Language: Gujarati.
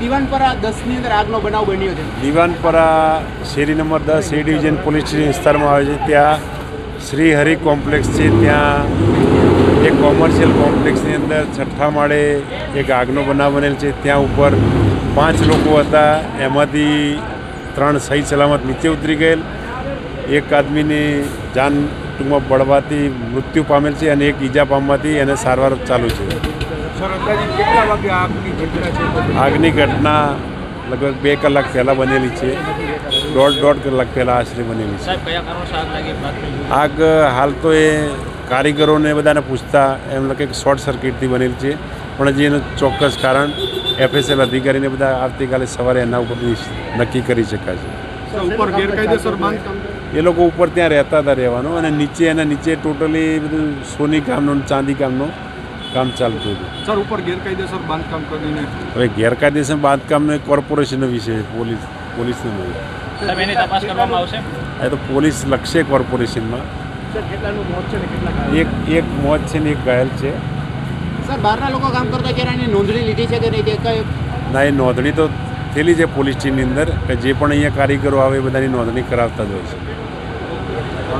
દીવાનપરા દસની અંદર આગનો બનાવ બન્યો છે. દિવાનપરા શેરી નંબર દસ એ ડિવિઝન પોલીસ સ્ટેશન વિસ્તારમાં આવે છે. ત્યાં શ્રી હરિ કોમ્પ્લેક્સ છે. ત્યાં એક કોમર્શિયલ કોમ્પ્લેક્સની અંદર છઠ્ઠા માળે એક આગનો બનાવ બનેલ છે. ત્યાં ઉપર પાંચ લોકો હતા. એમાંથી ત્રણ સહી સલામત નીચે ઉતરી ગયેલ. એક આદમીની જાન ટૂંકમાં બળવાથી મૃત્યુ પામેલ છે અને એક ઈજા પામવાથી એને સારવાર ચાલુ છે. આગની ઘટના છે? આગની ઘટના લગભગ બે કલાક પહેલાં બનેલી છે. દોઢ દોઢ કલાક પહેલાં આશરે બનેલી છે. સાહેબ કયા કારણોસર આગ લાગી? પ્રાથમિક આગ હાલ તો એ કારીગરોને બધાને પૂછતા એમ લાગે કે શોર્ટ સર્કિટથી બનેલી છે. પણ હજી એનું ચોક્કસ કારણ એફએસએલ અધિકારીને બધા આવતીકાલે સવારે એના ઉપર નક્કી કરી શકાશે. એ લોકો ઉપર ત્યાં રહેતા હતા રહેવાનું અને નીચે એના નીચે ટોટલી બધું સોની કામનું ચાંદી કામનું કામ ચાલતું હતું. સર ઉપર ગેરકાયદેસર બાંધકામ કરીને. હવે ગેરકાયદેસર બાંધકામનો એક કોર્પોરેશનનો વિષય પોલીસ પોલીસનો નહીં સાહેબ એની તપાસ કરવામાં આવશે? એ તો પોલીસ લખશે કોર્પોરેશનમાં. સર કેટલાનું મોત છે ને કેટલા ઘાયલ? એક એક મોત છે ને એક ઘાયલ છે. સર બહારના લોકો કામ કરતા નોંધણી લીધી છે કે નહીં? તે ના એ નોંધણી તો થયેલી છે પોલીસ ટીમની અંદર કે જે પણ અહીંયા કારીગરો આવે એ બધાની નોંધણી કરાવતા જ હોય છે.